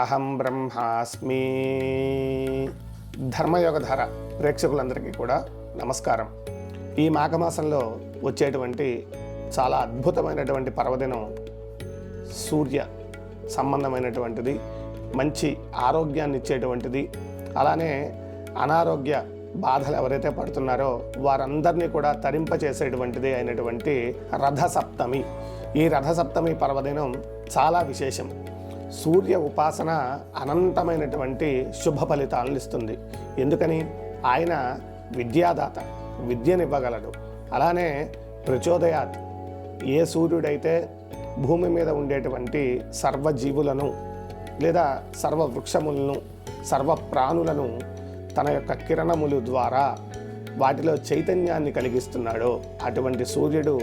అహం బ్రహ్మాస్మి. ధర్మయోగధార ప్రేక్షకులందరికీ కూడా నమస్కారం. ఈ మాఘమాసంలో వచ్చేటువంటి చాలా అద్భుతమైనటువంటి పర్వదినం సూర్య సంబంధమైనటువంటిది మంచి ఆరోగ్యాన్ని ఇచ్చేటువంటిది అలానే అనారోగ్య బాధలు ఎవరైతే పడుతున్నారో వారందరినీ కూడా తరింపచేసేటువంటిది అయినటువంటి రథసప్తమి. ఈ రథసప్తమి పర్వదినం చాలా విశేషం. సూర్య ఉపాసన అనంతమైనటువంటి శుభ ఫలితాలను ఇస్తుంది. ఎందుకని? ఆయన విద్యాదాత విద్యనివ్వగలడు. అలానే ప్రచోదయాత్ ఏ సూర్యుడైతే భూమి మీద ఉండేటువంటి సర్వజీవులను లేదా సర్వ వృక్షములను సర్వ ప్రాణులను తన యొక్క కిరణములు ద్వారా వాటిలో చైతన్యాన్ని కలిగిస్తున్నాడో అటువంటి సూర్యుడు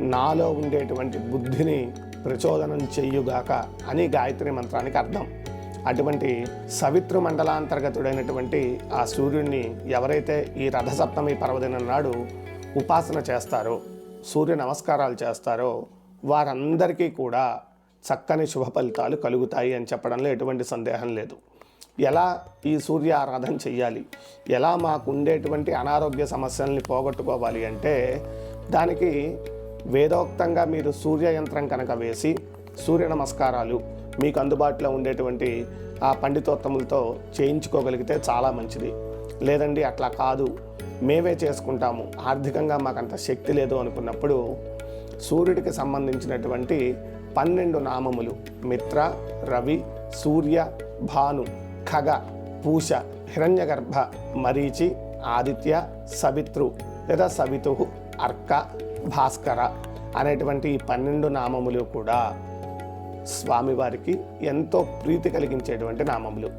నాలో ఉండేటువంటి బుద్ధిని ప్రచోదనం చెయ్యుగాక అని గాయత్రి మంత్రానికి అర్థం. అటువంటి సవిత్రు మండలాంతర్గతుడైనటువంటి ఆ సూర్యుడిని ఎవరైతే ఈ రథసప్తమి పర్వదినం నాడు ఉపాసన చేస్తారో సూర్య నమస్కారాలు చేస్తారో వారందరికీ కూడా చక్కని శుభ ఫలితాలు కలుగుతాయి అని చెప్పడంలో ఎటువంటి సందేహం లేదు. ఎలా ఈ సూర్య ఆరాధన చెయ్యాలి? ఎలా మాకు ఉండేటువంటి అనారోగ్య సమస్యల్ని పోగొట్టుకోవాలి అంటే దానికి వేదోక్తంగా మీరు సూర్య యంత్రం కనుక వేసి సూర్య నమస్కారాలు మీకు అందుబాటులో ఉండేటువంటి ఆ పండితోత్తములతో చేయించుకోగలిగితే చాలా మంచిది. లేదండి అట్లా కాదు. మేమే చేసుకుంటాము. ఆర్థికంగా మాకంత శక్తి లేదు అనుకున్నప్పుడు సూర్యుడికి సంబంధించినటువంటి పన్నెండు నామములు మిత్ర రవి సూర్య భాను ఖగ పూష హిరణ్యగర్భ మరీచి ఆదిత్య సవితృ లేదా సవితు అర్క భాస్కర అనేటువంటి ఈ పన్నెండు నామములు కూడా స్వామివారికి ఎంతో ప్రీతి కలిగించేటువంటి నామములు.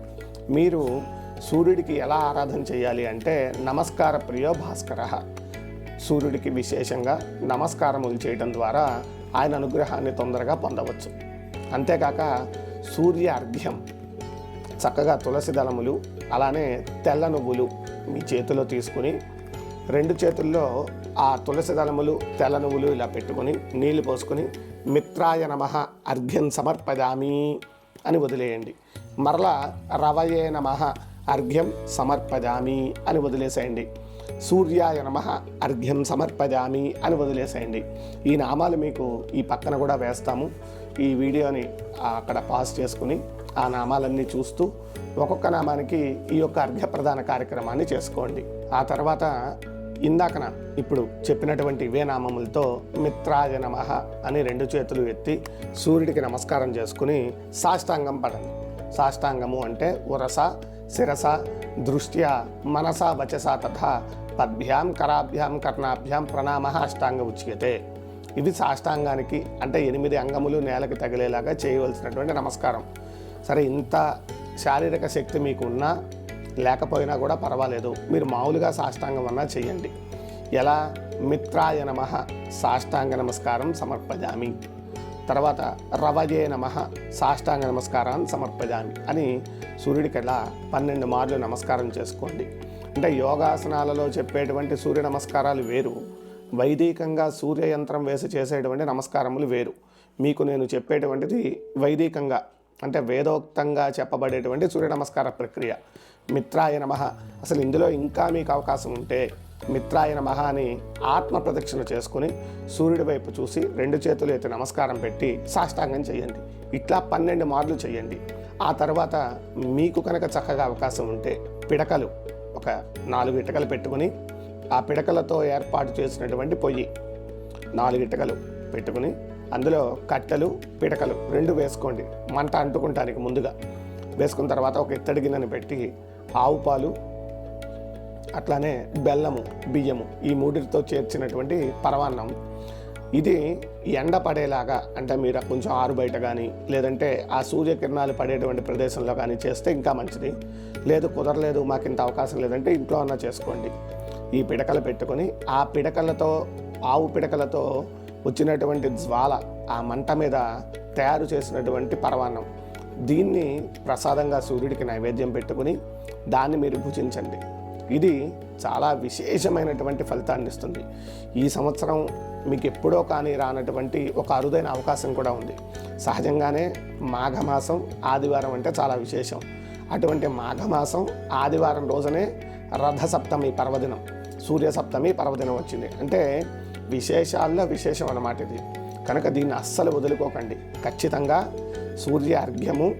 మీరు సూర్యుడికి ఎలా ఆరాధన చేయాలి అంటే నమస్కార ప్రియో భాస్కర. సూర్యుడికి విశేషంగా నమస్కారములు చేయడం ద్వారా ఆయన అనుగ్రహాన్ని తొందరగా పొందవచ్చు. అంతేకాక సూర్య అర్ఘ్యం చక్కగా తులసి దళములు అలానే తెల్ల నువ్వులు మీ చేతిలో తీసుకుని రెండు చేతుల్లో ఆ తులసి దళములు తెల్ల నువ్వులు ఇలా పెట్టుకొని నీళ్ళు పోసుకొని మిత్రాయ నమ అర్ఘ్యం సమర్పదామి అని వదిలేయండి. మరలా రవయే నమ అర్ఘ్యం సమర్పదామి అని వదిలేసేయండి. సూర్యాయ నమ అర్ఘ్యం సమర్పదామి అని వదిలేసేయండి. ఈ నామాలు మీకు ఈ పక్కన కూడా వేస్తాము. ఈ వీడియోని అక్కడ పాస్ చేసుకుని ఆ నామాలన్నీ చూస్తూ ఒక్కొక్క నామానికి ఈ యొక్క అర్ఘ్య ప్రధాన కార్యక్రమాన్ని చేసుకోండి. ఆ తర్వాత ఇందాకన ఇప్పుడు చెప్పినటువంటి ఇవే నామములతో మిత్రాయ నమ అని రెండు చేతులు ఎత్తి సూర్యుడికి నమస్కారం చేసుకుని సాష్టాంగం పడండి. సాష్టాంగము అంటే ఉరస శిరస దృష్ట్యా మనస వచస తథా పద్భ్యాం కరాభ్యాం కర్ణాభ్యాం ప్రణామ అష్టాంగ ఉచ్యతే. ఇది సాష్టాంగానికి అంటే ఎనిమిది అంగములు నేలకి తగిలేలాగా చేయవలసినటువంటి నమస్కారం. సరే ఇంత శారీరక శక్తి మీకు ఉన్నా లేకపోయినా కూడా పర్వాలేదు. మీరు మామూలుగా సాష్టాంగం అన్నా చేయండి. ఎలా? మిత్రాయ నమ. సాష్టాంగ నమస్కారం సమర్పజామి. తర్వాత రవజే నమ. సాష్టాంగ నమస్కారాన్ని సమర్పజామి అని సూర్యుడికి ఎలా పన్నెండు మార్లు నమస్కారం చేసుకోండి. అంటే యోగాసనాలలో చెప్పేటువంటి సూర్య నమస్కారాలు వేరు. వైదికంగా సూర్య యంత్రం వేసి చేసేటువంటి నమస్కారములు వేరు. మీకు నేను చెప్పేటువంటిది వైదికంగా అంటే వేదోక్తంగా చెప్పబడేటువంటి సూర్య నమస్కార ప్రక్రియ. మిత్రాయ నమ. అసలు ఇందులో ఇంకా మీకు అవకాశం ఉంటే మిత్రాయ నమ అని ఆత్మ ప్రదక్షిణ చేసుకుని సూర్యుడి వైపు చూసి రెండు చేతులు అయితే నమస్కారం పెట్టి సాష్టాంగం చేయండి. ఇట్లా పన్నెండు మార్లు చేయండి. ఆ తర్వాత మీకు కనుక చక్కగా అవకాశం ఉంటే పిడకలు ఒక నాలుగు ఇటకలు పెట్టుకుని ఆ పిడకలతో ఏర్పాటు చేసినటువంటి పొయ్యి. నాలుగు ఇటకలు పెట్టుకుని అందులో కట్టెలు పిడకలు రెండు వేసుకోండి. మంట అంటుకుంటానికి ముందుగా. వేసుకున్న తర్వాత ఒక ఇత్తడి గిన్నెని పెట్టి ఆవు పాలు అట్లానే బెల్లము బియ్యము ఈ మూడిటితో చేర్చినటువంటి పరవాన్నం ఇది ఎండ పడేలాగా అంటే మీరు కొంచెం ఆరు బయట కానీ లేదంటే ఆ సూర్యకిరణాలు పడేటువంటి ప్రదేశంలో కానీ చేస్తే ఇంకా మంచిది. లేదు కుదరలేదు మాకు ఇంత అవకాశం లేదంటే ఇంట్లో అన్నా చేసుకోండి. ఈ పిడకలు పెట్టుకొని ఆ పిడకలతో ఆవు పిడకలతో వచ్చినటువంటి జ్వాల ఆ మంట మీద తయారు చేసినటువంటి పరవాన్నం దీన్ని ప్రసాదంగా సూర్యుడికి నైవేద్యం పెట్టుకుని దాన్ని మీరు భుజించండి. ఇది చాలా విశేషమైనటువంటి ఫలితాన్ని ఇస్తుంది. ఈ సంవత్సరం మీకు ఎప్పుడో కానీ రానటువంటి ఒక అరుదైన అవకాశం కూడా ఉంది. సహజంగానే మాఘమాసం ఆదివారం అంటే చాలా విశేషం. అటువంటి మాఘమాసం ఆదివారం రోజునే రథసప్తమి పర్వదినం సూర్య సప్తమి పర్వదినం వచ్చింది. అంటే విశేషాల్లో విశేషం అన్నమాట ఇది. కనుక దీన్ని అస్సలు వదులుకోకండి. ఖచ్చితంగా సూర్య అర్ఘ్యము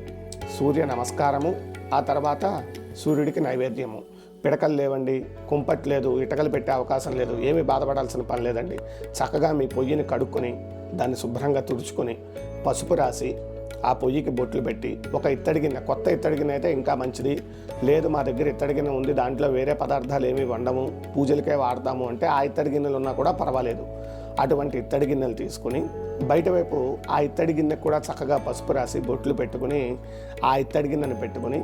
సూర్య నమస్కారము ఆ తర్వాత సూర్యుడికి నైవేద్యము. పిడకలు లేవండి కుంపట్లేదు ఇటకలు పెట్టే అవకాశం లేదు ఏమీ బాధపడాల్సిన పని లేదండి. చక్కగా మీ పొయ్యిని కడుక్కొని దాన్ని శుభ్రంగా తుడుచుకొని పసుపు రాసి ఆ పొయ్యికి బొట్లు పెట్టి ఒక ఇత్తడి గిన్నె కొత్త ఇత్తడి గిన్నె అయితే ఇంకా మంచిది. లేదు మా దగ్గర ఇత్తడి గిన్నె ఉంది దాంట్లో వేరే పదార్థాలు ఏమి వండము పూజలకే వాడతాము అంటే ఆ ఇత్తడి గిన్నెలు ఉన్నా కూడా పర్వాలేదు. అటువంటి ఇత్తడి గిన్నెలు తీసుకుని బయట వైపు ఆ ఇత్తడి గిన్నె కూడా చక్కగా పసుపు రాసి బొట్లు పెట్టుకుని ఆ ఇత్తడి గిన్నెను పెట్టుకుని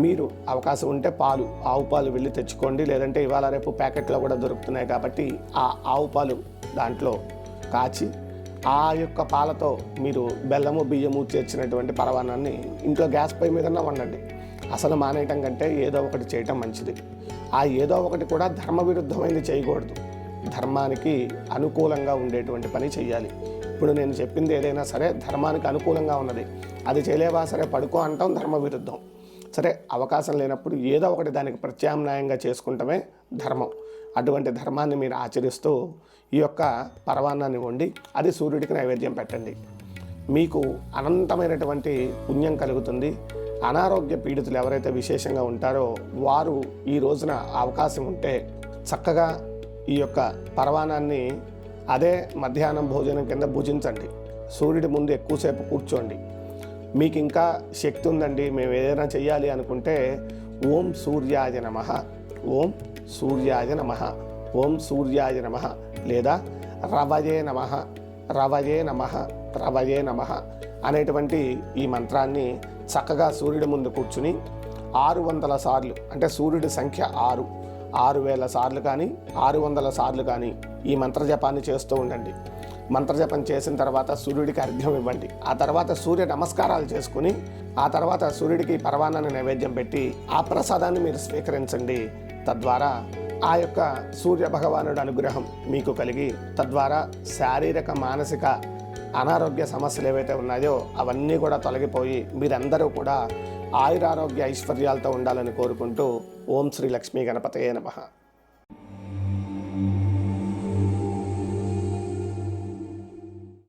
మీరు అవకాశం ఉంటే పాలు ఆవు పాలు వెళ్ళి తెచ్చుకోండి. లేదంటే ఇవాళ రేపు ప్యాకెట్లో కూడా దొరుకుతున్నాయి కాబట్టి ఆ ఆవు పాలు దాంట్లో కాచి ఆ యొక్క పాలతో మీరు బెల్లము బియ్యము చేర్చినటువంటి పరవానాన్ని ఇంట్లో గ్యాస్ పొయ్యి మీదన్నా వండండి. అసలు మానేయటం కంటే ఏదో ఒకటి చేయటం మంచిది. ఆ ఏదో ఒకటి కూడా ధర్మ విరుద్ధమైనది చేయకూడదు. ధర్మానికి అనుకూలంగా ఉండేటువంటి పని చేయాలి ఇప్పుడు నేను చెప్పింది ఏదైనా సరే ధర్మానికి అనుకూలంగా ఉన్నది. అది చేయలేవా? సరే పడుకో అంటాం ధర్మ విరుద్ధం సరే అవకాశం లేనప్పుడు ఏదో ఒకటి దానికి ప్రత్యామ్నాయంగా చేసుకుంటమే ధర్మం. అటువంటి ధర్మాన్ని మీరు ఆచరిస్తూ ఈ యొక్క పరవాన్నాన్ని వండి అది సూర్యుడికి నైవేద్యం పెట్టండి. మీకు అనంతమైనటువంటి పుణ్యం కలుగుతుంది. అనారోగ్య పీడితులు ఎవరైతే విశేషంగా ఉంటారో వారు ఈ రోజున అవకాశం ఉంటే చక్కగా ఈ యొక్క పరవానాన్ని అదే మధ్యాహ్నం భోజనం కింద భుజించండి. సూర్యుడి ముందు ఎక్కువసేపు కూర్చోండి. మీకు ఇంకా శక్తి ఉందండి మేము ఏదైనా చేయాలి అనుకుంటే ఓం సూర్యాయ నమ. ఓం సూర్యాయ నమ. ఓం సూర్యాయ నమ లేదా రవయే నమ. రవయే నమ రవయే నమ అనేటువంటి ఈ మంత్రాన్ని చక్కగా సూర్యుడి ముందు కూర్చుని ఆరు వందల సార్లు అంటే సూర్యుడి సంఖ్య ఆరు. ఆరు వేల సార్లు కానీ ఆరు వందల సార్లు కానీ ఈ మంత్రజపాన్ని చేస్తూ ఉండండి. మంత్రజపం చేసిన తర్వాత సూర్యుడికి అర్ఘ్యం ఇవ్వండి. ఆ తర్వాత సూర్య నమస్కారాలు చేసుకుని ఆ తర్వాత సూర్యుడికి పరవానాన్ని నైవేద్యం పెట్టి ఆ ప్రసాదాన్ని మీరు స్వీకరించండి. తద్వారా ఆ యొక్క సూర్య భగవానుడు అనుగ్రహం మీకు కలిగి తద్వారా శారీరక మానసిక అనారోగ్య సమస్యలు ఏవైతే ఉన్నాయో అవన్నీ కూడా తొలగిపోయి మీరందరూ కూడా ఆయురారోగ్య ఐశ్వర్యాలతో ఉండాలని కోరుకుంటూ ఓం శ్రీ లక్ష్మీ గణపతయే నమ.